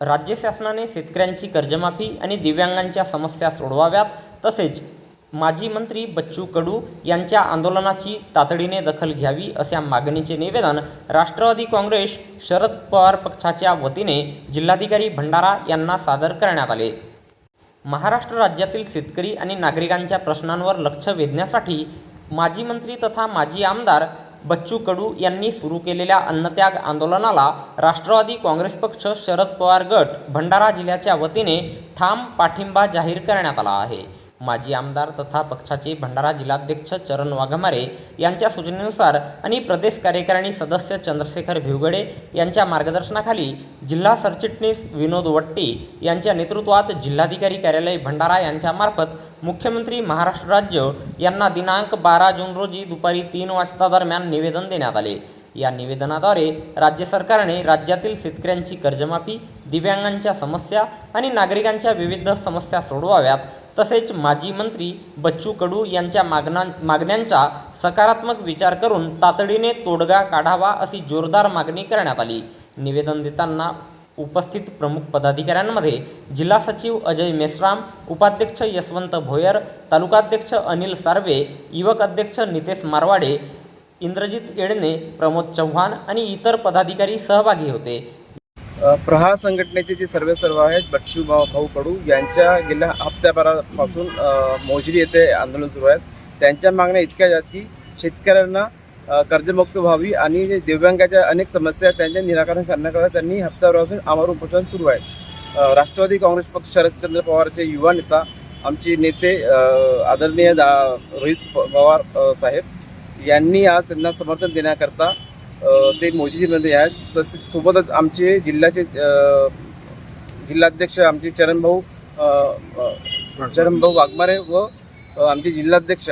राज्य शासनाने शेतकऱ्यांची कर्जमाफी आणि दिव्यांगांच्या समस्या सोडवाव्यात तसेच माजी मंत्री बच्चू कडू यांच्या आंदोलनाची तातडीने दखल घ्यावी अशा मागणीचे निवेदन राष्ट्रवादी काँग्रेस शरद पवार पक्षाच्या वतीने जिल्हाधिकारी भंडारा यांना सादर करण्यात आले. महाराष्ट्र राज्यातील शेतकरी आणि नागरिकांच्या प्रश्नांवर लक्ष वेधण्यासाठी माजी मंत्री तथा माजी आमदार बच्चू कडू यांनी सुरू केलेल्या अन्नत्याग आंदोलनाला राष्ट्रवादी काँग्रेस पक्ष शरद पवार गट भंडारा जिल्ह्याच्या वतीने ठाम पाठिंबा जाहीर करण्यात आला आहे. माजी आमदार तथा पक्षाचे भंडारा जिल्हाध्यक्ष चरण वाघमारे यांच्या सूचनेनुसार आणि प्रदेश कार्यकारिणी सदस्य चंद्रशेखर भिवगडे यांच्या मार्गदर्शनाखाली जिल्हा सरचिटणीस विनोद वट्टी यांच्या नेतृत्वात जिल्हाधिकारी कार्यालय भंडारा यांच्यामार्फत मुख्यमंत्री महाराष्ट्र राज्य यांना दिनांक बारा जून रोजी दुपारी तीन वाजता दरम्यान निवेदन देण्यात आले. या निवेदनाद्वारे राज्य सरकारने राज्यातील शेतकऱ्यांची कर्जमाफी दिव्यांगांच्या समस्या आणि नागरिकांच्या विविध समस्या सोडवाव्यात तसेच माजी मंत्री बच्चू कडू यांच्या मागणां मागण्यांचा सकारात्मक विचार करून तातडीने तोडगा काढावा अशी जोरदार मागणी करण्यात आली. निवेदन देताना उपस्थित प्रमुख पदाधिकाऱ्यांमध्ये जिल्हा सचिव अजय मेश्राम उपाध्यक्ष यशवंत भोयर तालुकाध्यक्ष अनिल सार्वे युवक अध्यक्ष नितेश मारवाडे इंद्रजित येडणे प्रमोद चव्हाण आणि इतर पदाधिकारी सहभागी होते. प्रहार संघटनेचे जे सर्वे सर्व आहेत बच्चू भाऊ भाऊ कडू यांच्या गेल्या हप्त्याभरापासून मोजरी येथे आंदोलन सुरू आहेत. त्यांच्या मागण्या इतक्या आहेत की शेतकऱ्यांना कर्जमुक्त व्हावी आणि जे दिव्यांगाच्या अनेक समस्या आहेत त्यांचे निराकरण करण्याकरता त्यांनी हप्त्याभरापासून आमरण उपोषण सुरू आहे. राष्ट्रवादी काँग्रेस पक्ष शरदचंद्र पवारचे युवा नेता आमचे नेते आदरणीय दा रोहित पवार साहेब यांनी आज त्यांना समर्थन देण्याकरता ते ते नदी आहेत. तसेच सोबतच आमचे जिल्ह्याचे जिल्हाध्यक्ष आमचे चरणभाऊ चरणभाऊ वाघमारे व आमचे जिल्हाध्यक्ष.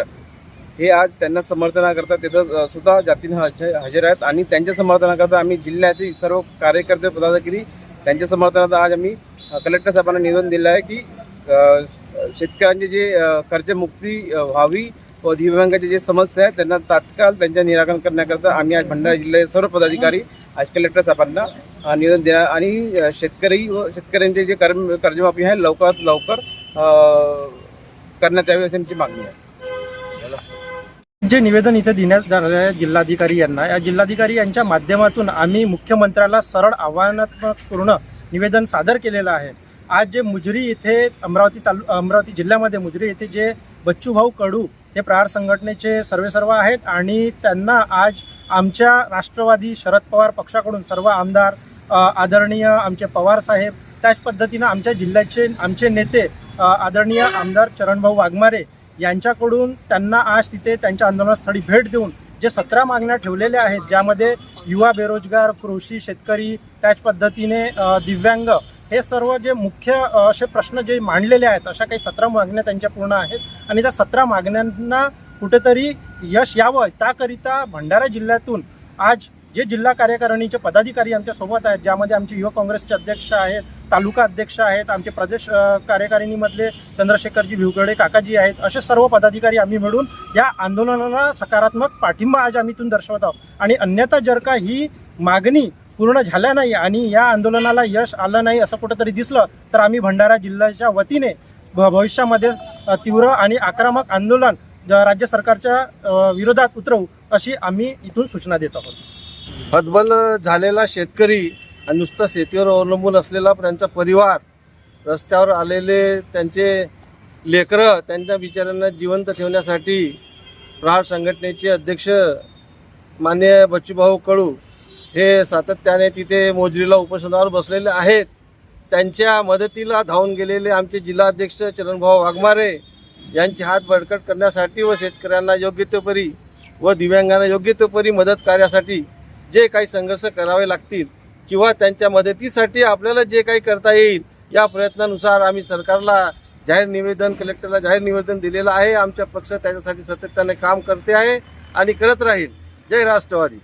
हे आज त्यांना समर्थनाकरता तिथं सुद्धा जातीने हजर आहेत आणि त्यांच्या समर्थनाकरता आम्ही जिल्ह्यातील सर्व कार्यकर्ते पदाधिकारी त्यांच्या समर्थनार्थ आज आम्ही कलेक्टर साहेबांना निवेदन दिलं आहे की शेतकऱ्यांची शेतकऱ्यांचे जे कर्जमुक्ती व्हावी व दिव्यांगाचे जे समस्या आहेत त्यांना तात्काळ त्यांच्या निराकरण करण्याकरता आम्ही आज भंडारा जिल्ह्याचे सर्व पदाधिकारी आज कलेक्टर साहेबांना निवेदन द्या आणि शेतकरी व शेतकऱ्यांचे जे कर्म कर्जमाफी आहे लवकरात लवकर करण्यात यावी अशी आमची मागणी आहे. जे निवेदन इथे देण्यात जाणार आहे जिल्हाधिकारी यांना या जिल्हाधिकारी यांच्या माध्यमातून आम्ही मुख्यमंत्र्याला सरळ आव्हानात्मक पूर्ण निवेदन सादर केलेलं आहे. आज जे मुजरी इथे अमरावती तालु अमरावती जिल्ह्यामध्ये मुजरी येथे जे बच्चूभाऊ कडू हे प्रहार संघटनेचे सर्वेसर्व आहेत आणि त्यांना आज आमच्या राष्ट्रवादी शरद पवार पक्षाकडून सर्व आमदार आदरणीय आमचे पवार साहेब त्याच पद्धतीनं आमच्या जिल्ह्याचे आमचे नेते आदरणीय आमदार चरणभाऊ वाघमारे यांच्याकडून त्यांना आज तिथे त्यांच्या आंदोलनस्थळी भेट देऊन जे सतरा मागण्या ठेवलेल्या आहेत ज्यामध्ये युवा बेरोजगार कृषी शेतकरी त्याच पद्धतीने दिव्यांग हे सर्व जे मुख्य असे प्रश्न जे मांडलेले आहेत अशा काही सतरा मागण्या त्यांच्या पूर्ण आहेत. आणि त्या सतरा मागण्यांना कुठेतरी यश यावं त्याकरिता भंडारा जिल्ह्यातून आज जे जिल्हा कार्यकारिणीचे पदाधिकारी आमच्यासोबत आहेत ज्यामध्ये आमचे युवक काँग्रेसचे अध्यक्ष आहेत तालुका अध्यक्ष आहेत आमचे प्रदेश कार्यकारिणीमधले चंद्रशेखरजी भिवगडे काकाजी आहेत असे सर्व पदाधिकारी आम्ही मिळून या आंदोलनाला सकारात्मक पाठिंबा आज आम्ही इथून दर्शवत आहोत. आणि अन्यथा जर का ही मागणी पूर्ण झाल्या नाही आणि या आंदोलनाला यश आलं नाही असं कुठंतरी दिसलं तर आम्ही भंडारा जिल्ह्याच्या वतीने भ- भविष्यामध्ये तीव्र आणि आक्रमक आंदोलन राज्य सरकारच्या विरोधात उतरवू अशी आम्ही इथून सूचना देत आहोत. हतबल झालेला शेतकरी आणि नुसतं शेतीवर अवलंबून असलेला त्यांचा परिवार रस्त्यावर आलेले त्यांचे लेकरं त्यांच्या बिचाऱ्यांना जिवंत ठेवण्यासाठी प्रहार संघटनेचे अध्यक्ष मान्य बच्चूभाऊ कळू हे सातत्याने तिथे मोजरीला उपोषणावर बसलेले आहेत. त्यांच्या मदतीला धावून गेलेले आमचे जिल्हाध्यक्ष चरणभाऊ वाघमारे यांचे हात बळकट करण्यासाठी व शेतकऱ्यांना योग्य तो परी व दिव्यांगांना योग्य तो परी मदत कार्यासाठी जे काही संघर्ष करावे लागतील किंवा त्यांच्या मदतीसाठी आपल्याला जे काही करता येईल या प्रयत्नानुसार आम्ही सरकारला जाहीर निवेदन कलेक्टरला जाहीर निवेदन दिलेलं आहे. आमच्या पक्ष त्याच्यासाठी सातत्याने काम करते आहे आणि करत राहील. जय राष्ट्रवादी.